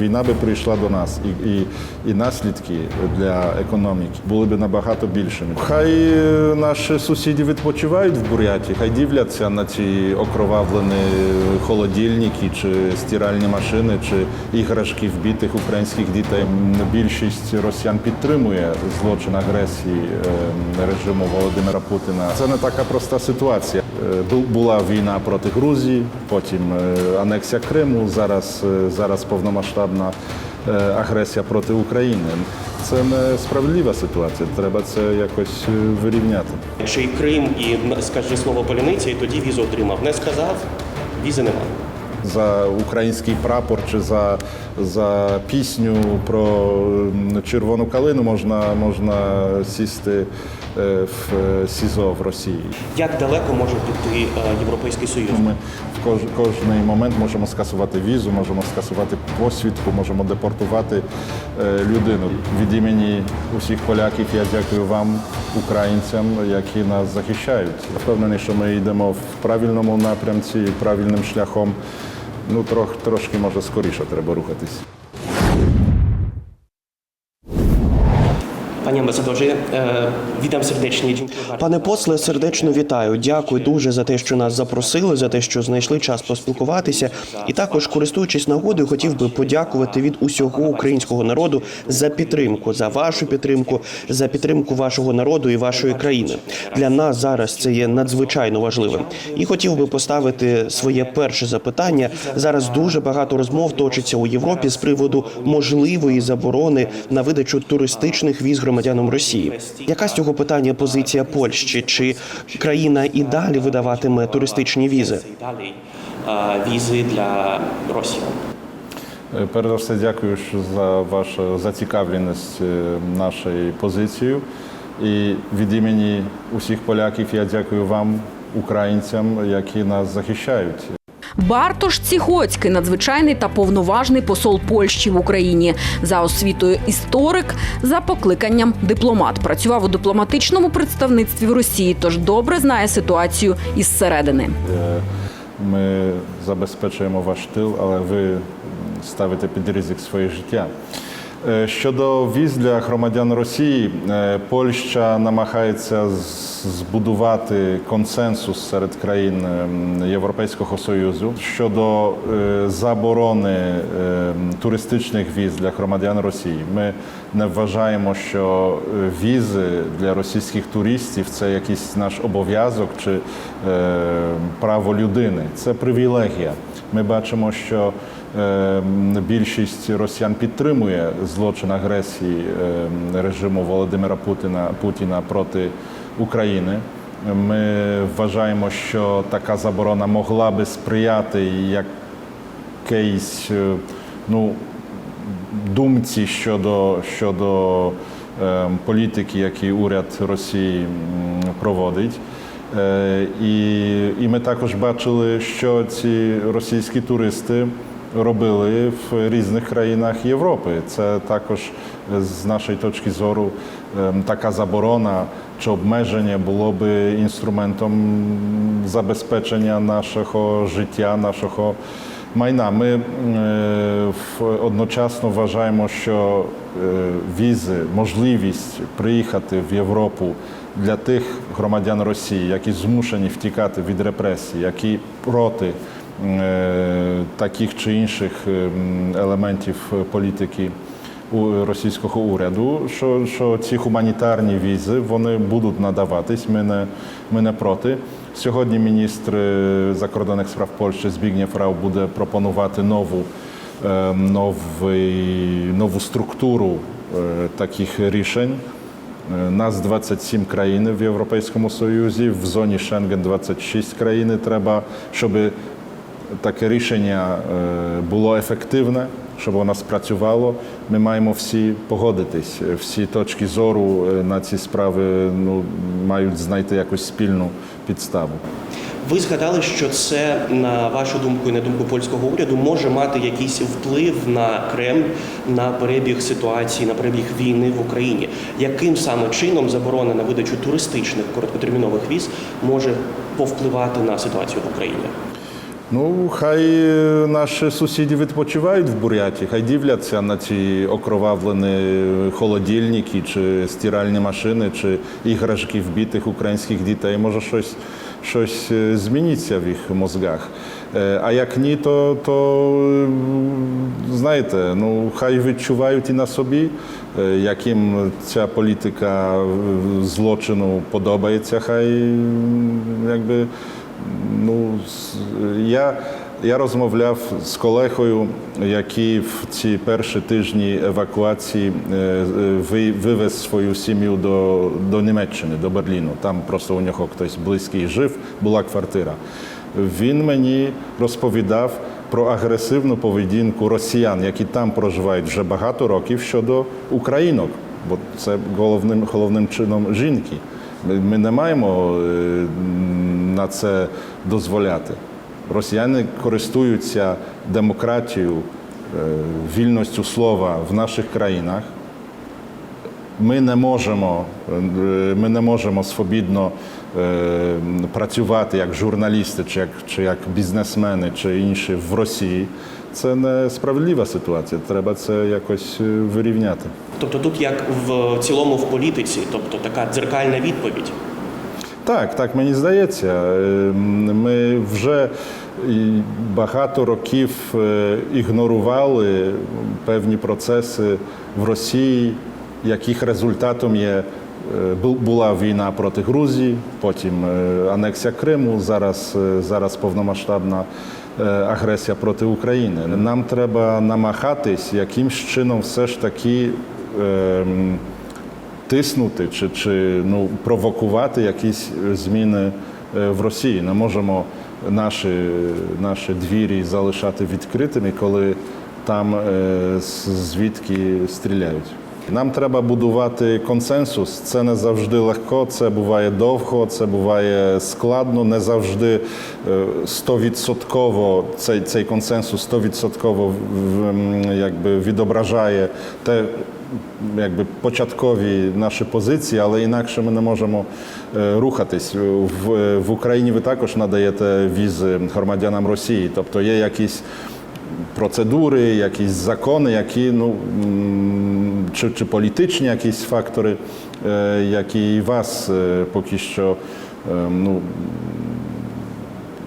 війна би прийшла до нас, і, і, і наслідки для економіки були б набагато більшими. Хай е, наші сусіди відпочивають в Буряті, хай дивляться на ці окровавлені холодильники чи стиральні машини, чи іграшки вбитих українських дітей. Більшість росіян підтримує злочин агресії е, режиму Володимира Путіна. Це не така проста ситуація. Е, бу- Була війна проти Грузії, потім анексія Криму, зараз, зараз повномасштабна е, агресія проти України. Це не справедлива ситуація. Треба це якось е, вирівняти. Чи й Крим і скажи слово поляниця, і тоді візу отримав. Не сказав, візи нема. за український прапор чи за, за пісню про червону калину можна, можна сісти е, в СІЗО в Росії. Як далеко може піти Європейський Союз? Ми в кож, кожний момент можемо скасувати візу, можемо скасувати посвідку, можемо депортувати е, людину. Від імені усіх поляків я дякую вам, українцям, які нас захищають. Я Впевнений, що ми йдемо в правильному напрямці, правильним шляхом. Ну, трох, трошки може скоріше треба рухатись. Пані е, witam serdecznie. Пане после, сердечно вітаю. Дякую дуже за те, що нас запросили, за те, що знайшли час поспілкуватися. І також, користуючись нагодою, хотів би подякувати від усього українського народу за підтримку, за вашу підтримку, за підтримку вашого народу і вашої країни. Для нас зараз це є надзвичайно важливим. І хотів би поставити своє перше запитання. Зараз дуже багато розмов точиться у Європі з приводу можливої заборони на видачу туристичних віз громадянам Росії. Яка з цього питання позиція Польщі? Чи країна і далі видаватиме туристичні візи? Візи для Росіян. Е, Перш за все, дякую за вашу зацікавленість е, нашою позицією. І від імені усіх поляків я дякую вам, українцям, які нас захищають. Бартош Ціхоцький, надзвичайний та повноважний посол Польщі в Україні. За освітою історик, за покликанням дипломат. Працював у дипломатичному представництві в Росії, тож добре знає ситуацію із середини. Е, Ми забезпечуємо ваш тил, але ви ставите під ризик своє життя. Е, Щодо віз для громадян Росії, е, Польща намагається збудувати консенсус серед країн ем, Європейського Союзу щодо е, заборони ем, туристичних віз для громадян Росії. Ми не вважаємо, що візи для російських туристів це якийсь наш обов'язок чи право людини. Це привілегія. Ми бачимо, що більшість росіян підтримує злочин агресії е, режиму Володимира Путіна, Путіна проти України. Ми вважаємо, що така заборона могла би сприяти якійсь е, ну, думці щодо, щодо е, політики, які уряд Росії проводить. Е, і, і ми також бачили, що ці російські туристи робили в різних країнах Європи. Це також е, з нашої точки зору е, така заборона чи обмеження було би інструментом забезпечення нашого життя, нашого майна. Ми е, одночасно вважаємо, що е, візи, можливість приїхати в Європу для тих громадян Росії, які змушені втікати від репресій, які проти таких чи інших е, елементів політики російського уряду, що, що ці гуманітарні візи вони будуть надаватись. Ми не, ми не проти. Сьогодні міністр е, закордонних справ Польщі Збігнєв Рау буде пропонувати нову, е, новий, нову структуру е, таких рішень. Е, Нас 27 країн в Європейському Союзі, в зоні Шенген 26 країн. Треба, щоб таке рішення е, було ефективне, щоб воно спрацювало. Ми маємо всі погодитись. Е, Всі точки зору е, на ці справи ну, мають знайти якусь спільну підставу. Ви згадали, що це на вашу думку і на думку польського уряду може мати якийсь вплив на Кремль на перебіг ситуації, на перебіг війни в Україні. Яким саме чином заборона на видачу туристичних короткотермінових віз може повпливати на ситуацію в Україні? Ну, хай е, наші сусіди відпочивають в Буряті, хай дивляться на ці окровавлені холодильники, чи стиральні машини, чи іграшки вбитих українських дітей. Може, щось, щось е, зміниться в їх мозгах. Е, А як ні, то, то знаєте, ну хай відчувають і на собі, яким ця політика злочину подобається, хай якби. Ну, я, я розмовляв з колегою, який в ці перші тижні евакуації е, ви- вивез свою сім'ю до, до Німеччини, до Берліну. Там просто у нього хтось близький жив, була квартира. Він мені розповідав про агресивну поведінку росіян, які там проживають вже багато років щодо українок, бо це головним, головним чином жінки. Ми, ми не маємо е, на це дозволяти. Росіяни користуються демократією, е, вільністю слова в наших країнах. Ми не можемо, е, ми не можемо свобідно е, працювати як журналісти, чи як, чи як бізнесмени, чи інші в Росії. Це несправедлива ситуація. Треба це якось вирівняти. Тобто тут як в цілому в політиці, тобто така дзеркальна відповідь. Так, так мені здається. Е, Ми вже багато років е, ігнорували певні процеси в Росії, яких результатом є. е, Була війна проти Грузії, потім е, анексія Криму, зараз, зараз повномасштабна агресія проти України. Нам треба намагатись якимсь чином все ж таки ем, тиснути чи, чи ну, провокувати якісь зміни е, в Росії. Не можемо наші, наші двірі залишати відкритими, коли там е, звідки стріляють. Нам треба будувати консенсус. Це не завжди легко, це буває довго, це буває складно, не завжди е, стовідсотково цей, цей консенсус стовідсотково якби відображає те, якби початкові наші позиції, але інакше ми не можемо е, рухатись. В, в Україні ви також надаєте візи громадянам Росії, тобто є якісь процедури, якісь закони, які ну чи, чи політичні якісь фактори, е, які вас е, поки що ну,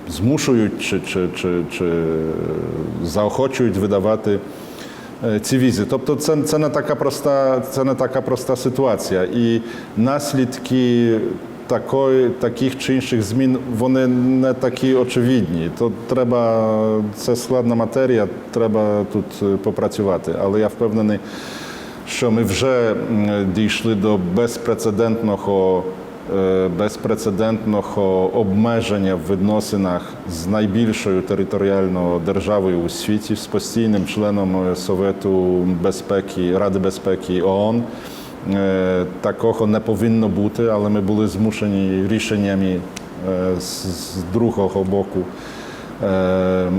змушують чи, чи, чи, чи заохочують видавати ці візи. Тобто це, це, не така проста, це не така проста ситуація. І наслідки такої, таких чи інших змін вони не такі очевидні. То треба, це складна матерія, треба тут е, попрацювати. Але я впевнений, що ми вже дійшли до безпрецедентного е, безпрецедентного обмеження в відносинах з найбільшою територіальною державою у світі, з постійним членом е, Совету безпеки, Ради безпеки ООН. Е, Такого не повинно бути, але ми були змушені рішеннями е, з другого боку е,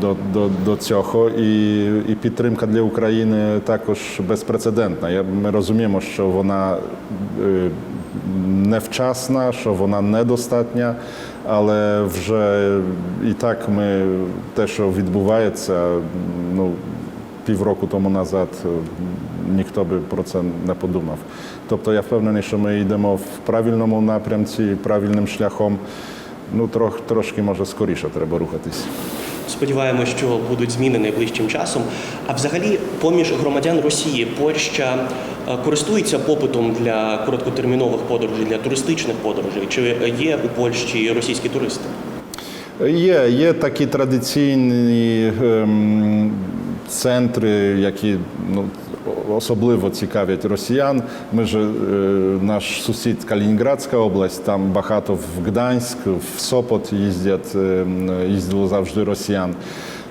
до, до, до цього. І, і підтримка для України також безпрецедентна. Ми розуміємо, що вона е, невчасна, що вона недостатня, але вже і так ми те, що відбувається, ну півроку тому назад е, ніхто би про це не подумав. Тобто я впевнений, що ми йдемо в правильному напрямці, правильним шляхом. Ну, трох, трошки може скоріше треба рухатись. Сподіваємось, що будуть зміни найближчим часом. А взагалі, поміж громадян Росії, Польща е, користується попитом для короткотермінових подорожей, для туристичних подорожей. Чи є у Польщі російські туристи? Є, є такі традиційні ем, центри, які ну, особливо цікавлять росіян. Ми ж, е, наш сусід Калінінградська область, там багато в Гданськ, в Сопот їздять, ем, їздили завжди росіян.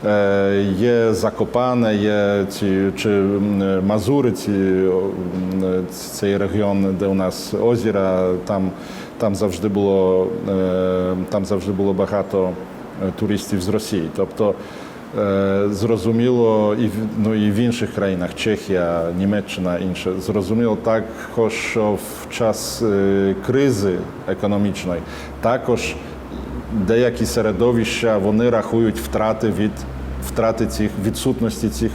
Е, Є Закопане, є ці чи Мазури, ці, цей регіон, де у нас озера, там, там завжди було е, там завжди було багато е, туристів з Росії. Тобто е, зрозуміло, і ну і в інших країнах, Чехія, Німеччина, інше, зрозуміло також, що в час е, кризи економічної також деякі середовища вони рахують втрати від втрати цих відсутності цих,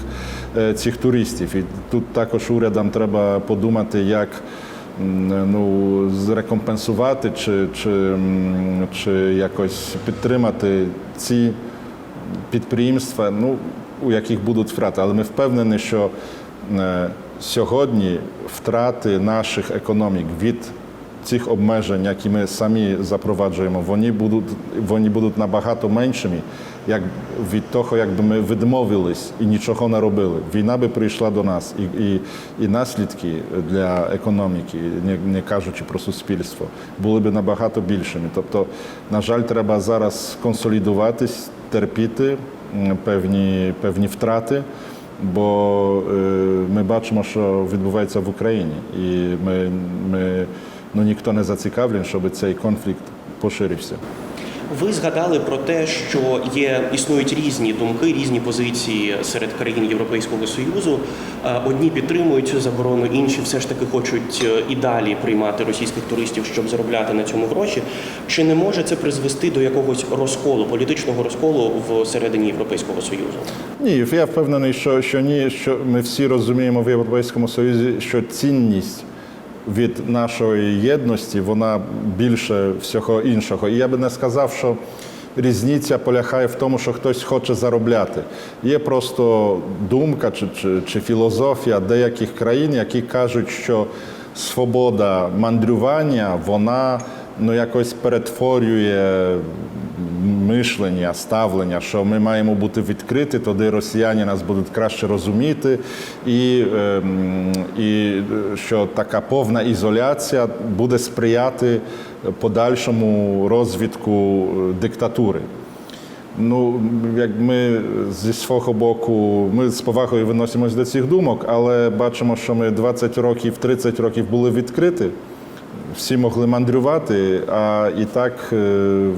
е, цих туристів. І тут також урядам треба подумати, як ну, зрекомпенсувати чи, чи, чи якось підтримати ці підприємства, ну, у яких будуть втрати. Але ми впевнені, що е, сьогодні втрати наших економік від цих обмежень, які ми самі запроваджуємо, вони будуть, вони будуть набагато меншими, як від того, якби ми відмовились і нічого не робили. Війна би прийшла до нас, і, і, і наслідки для економіки, не, не кажучи про суспільство, були б набагато більшими. Тобто, на жаль, треба зараз консолідуватись, терпіти певні, певні втрати. Бо е, ми бачимо, що відбувається в Україні, і ми, ми ну ніхто не зацікавлений, щоб цей конфлікт поширився. Ви згадали про те, що є існують різні думки, різні позиції серед країн Європейського союзу. Е, Одні підтримують цю заборону, інші все ж таки хочуть е, і далі приймати російських туристів, щоб заробляти на цьому гроші. Чи не може це призвести до якогось розколу, політичного розколу всередині Європейського союзу? Ні, я впевнений, що, що ні, що ми всі розуміємо в Європейському Союзі, що цінність від нашої єдності вона більше всього іншого. І я би не сказав, що різниця полягає в тому, що хтось хоче заробляти. Є просто думка чи, чи, чи філософія деяких країн, які кажуть, що свобода мандрювання вона ну якось перетворює мишлення, ставлення, що ми маємо бути відкриті, тоді росіяни нас будуть краще розуміти, і, ем, і е, що така повна ізоляція буде сприяти подальшому розвитку е, диктатури. Ну, як ми зі свого боку, ми з повагою виносимось до цих думок, але бачимо, що ми 20 років, 30 років були відкриті, всі могли мандрювати, а і так е,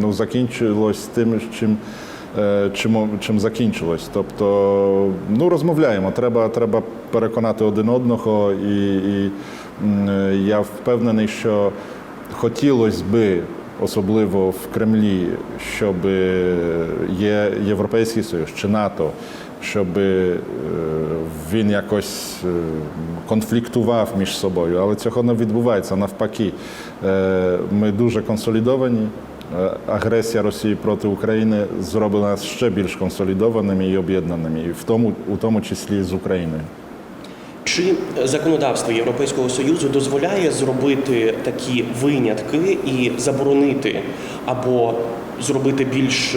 ну, закінчилось тим, чим, е, чим, чим закінчилось. Тобто, ну, розмовляємо, треба, треба переконати один одного, і, і я впевнений, що хотілося би особливо в Кремлі, щоб є Європейський Союз чи НАТО, щоб е, він якось е, конфліктував між собою, але цього не відбувається. Навпаки, Е, ми дуже консолідовані. Агресія Росії проти України зробила нас ще більш консолідованими і об'єднаними, в тому, у тому числі з Україною. Чи законодавство Європейського союзу дозволяє зробити такі винятки і заборонити або зробити більш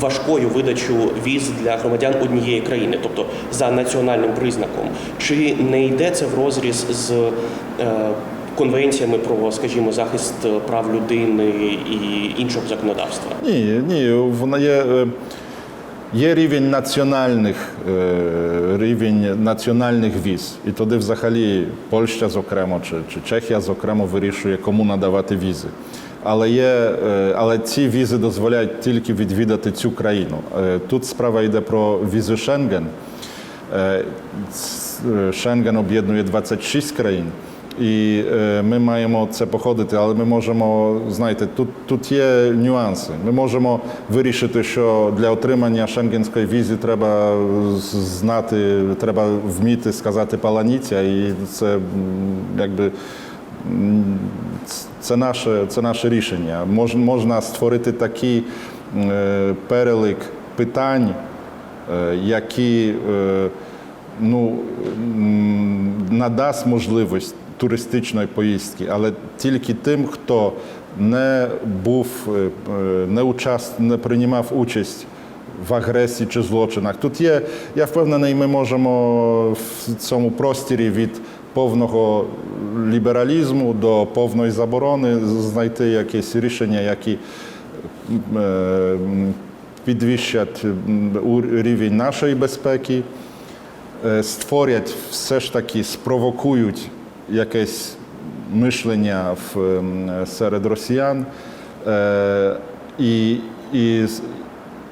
важкою видачу віз для громадян однієї країни, тобто за національним признаком? Чи не йде це в розріз з е, конвенціями про, скажімо, захист прав людини і іншого законодавства? Ні, ні, вона є. Є рівень національних е, рівень національних віз, і тоді взагалі Польща, зокрема, чи, чи Чехія, зокрема, вирішує, кому надавати візи. Але є, е, але ці візи дозволяють тільки відвідати цю країну. Е, Тут справа йде про візи Шенген. Шенген об'єднує 26 країн. І е, ми маємо це походити, але ми можемо, знаєте, тут, тут є нюанси. Ми можемо вирішити, що для отримання шенгенської візи треба знати, треба вміти сказати паланіця, і це якби це наше, це наше рішення. Мож, можна створити такий е, перелик питань, е, які е, ну, надасть можливість туристичної поїздки, але тільки тим, хто не був, е, е, не, участ, не приймав участь в агресії чи злочинах. Тут є, я впевнений, ми можемо в цьому простірі від повного лібералізму до повної заборони знайти якесь рішення, які е, підвищать рівень нашої безпеки, створять все ж таки, спровокують якесь мишлення в, ем, серед росіян е, і, і,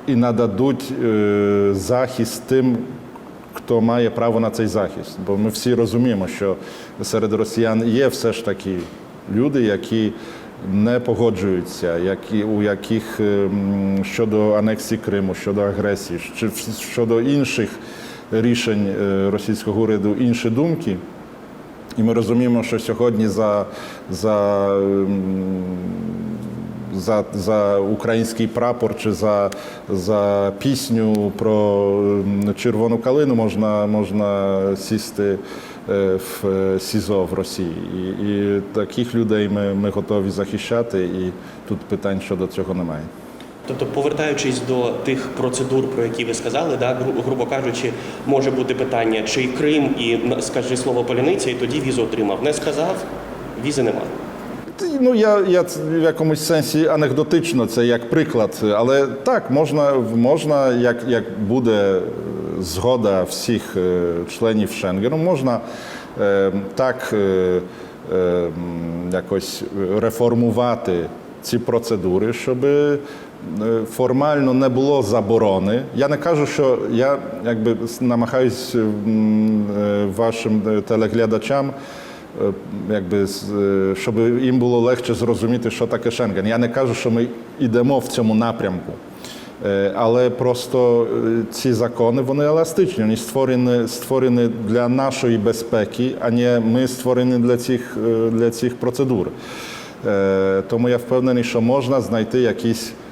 і нададуть е, захист тим, хто має право на цей захист. Бо ми всі розуміємо, що серед росіян є все ж таки люди, які не погоджуються, які, у яких ем, щодо анексії Криму, щодо агресії, щодо інших рішень е, російського уряду інші думки. І ми розуміємо, що сьогодні за, за, ем, за, за український прапор чи за, за пісню про ем, червону калину можна, можна сісти е, в е, СІЗО в Росії. І, і таких людей ми, ми готові захищати, і тут питань щодо цього немає. Тобто, повертаючись до тих процедур, про які ви сказали, да, гру- грубо кажучи, може бути питання, чи Крим і скажи слово поляниця, і тоді візу отримав. Не сказав, візи нема. Ну, я, я в якомусь сенсі анекдотично це як приклад, але так, можна, можна як, як буде е, згода всіх е, членів Шенгену, можна е, так е, е, якось реформувати ці процедури, щоб е, формально не було заборони. Я не кажу, що я якби намагаюсь е, вашим е, телеглядачам е, якби е, щоб їм було легше зрозуміти, що таке Шенген. Я не кажу, що ми йдемо в цьому напрямку. Е, Але просто е, ці закони вони еластичні, вони створені, створені для нашої безпеки, а не ми створені для цих, е, для цих процедур. Е, Тому я впевнений, що можна знайти якісь, е,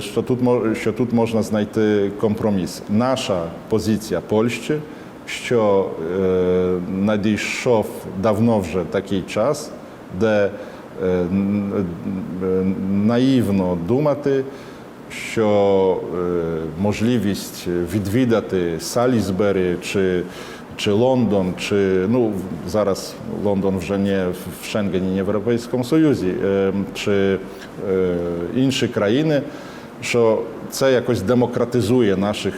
що тут, що тут можна знайти компроміс. Наша позиція Польщі, що е, надійшов давно вже такий час, де е, е, наївно думати, що е, можливість відвідати Салізбері чи, чи Лондон, чи ну зараз Лондон вже не в Шенгені, не в Європейському Союзі, е, чи е, інші країни, що це якось демократизує наших.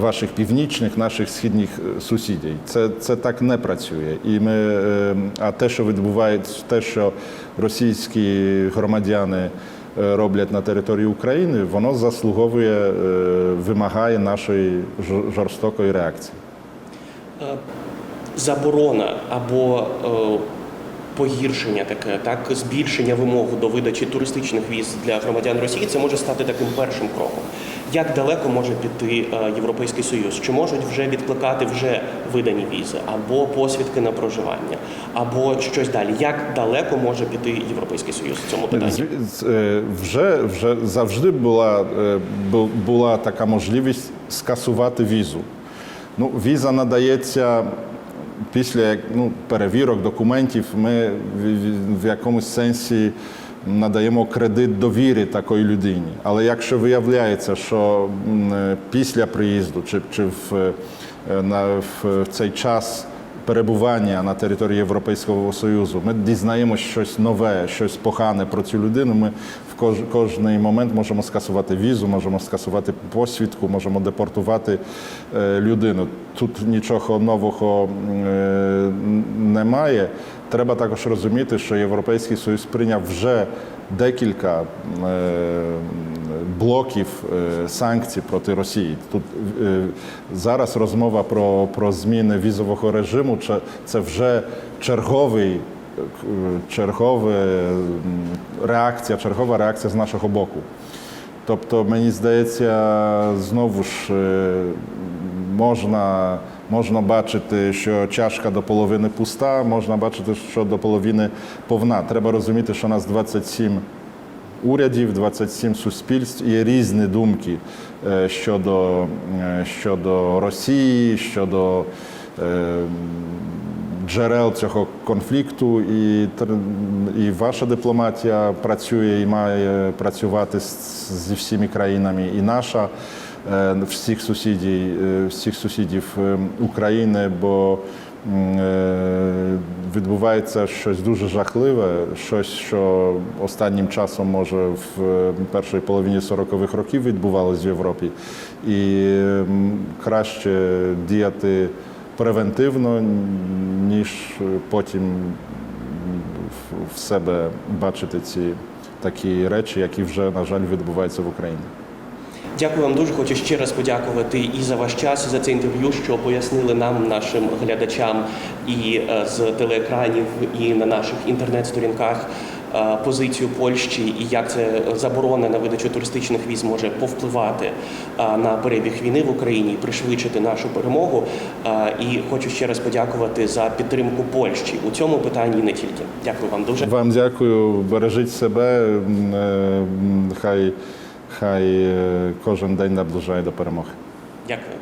Ваших північних, наших східних е, сусідів. Це, це так не працює. І ми, е, а те, що відбувається, те, що російські громадяни е, роблять на території України, воно заслуговує, вимагає нашої жор- жорстокої реакції. Е, Заборона або е, погіршення таке, так збільшення вимог до видачі туристичних віз для громадян Росії, це може стати таким першим кроком. Як далеко може піти е, Європейський Союз? Чи можуть вже відкликати вже видані візи, або посвідки на проживання, або щось далі? Як далеко може піти Європейський Союз в цьому питанні? Вже, вже завжди була, була така можливість скасувати візу. Ну, віза надається після ну, перевірок документів. Ми в, якомусь сенсі надаємо кредит довіри такої людині. Але якщо виявляється, що е, після приїзду чи, чи в, е, на, в цей час перебування на території Європейського Союзу, ми дізнаємося щось нове, щось погане про цю людину. Ми кож, кожний момент можемо скасувати візу, можемо скасувати посвідку, можемо депортувати е, людину. Тут нічого нового е, немає. Треба також розуміти, що Європейський Союз прийняв вже декілька е, блоків санкцій проти Росії. Тут зараз розмова про, про зміни візового режиму. Це вже черговий. Чергова реакція, чергова реакція з нашого боку. Тобто, мені здається, знову ж е, можна, можна бачити, що чашка до половини пуста, можна бачити, що до половини повна. Треба розуміти, що у нас 27 урядів, 27 суспільств є різні думки е, щодо, е, щодо Росії, щодо джерел цього конфлікту, і, і ваша дипломатія працює і має працювати зі всіми країнами, і наша е, всіх сусідів, е, всіх сусідів е, України, бо відбувається щось дуже жахливе, щось, що останнім часом може в першій половині 40-х років відбувалося в Європі, і краще діяти превентивно, ніж потім в- себе бачити ці такі речі, які вже, на жаль, відбуваються в Україні. Дякую вам дуже. Хочу ще раз подякувати і за ваш час, і за це інтерв'ю, що пояснили нам, нашим глядачам, і е, з телеекранів, і на наших інтернет-сторінках позицію Польщі і як це заборона на видачу туристичних віз може повпливати е, на перебіг війни в Україні, пришвидшити нашу перемогу. Е, І хочу ще раз подякувати за підтримку Польщі у цьому питанні і не тільки. Дякую вам дуже. Вам дякую, бережіть себе. е, Хай, хай е, кожен день наближає до перемоги. Дякую.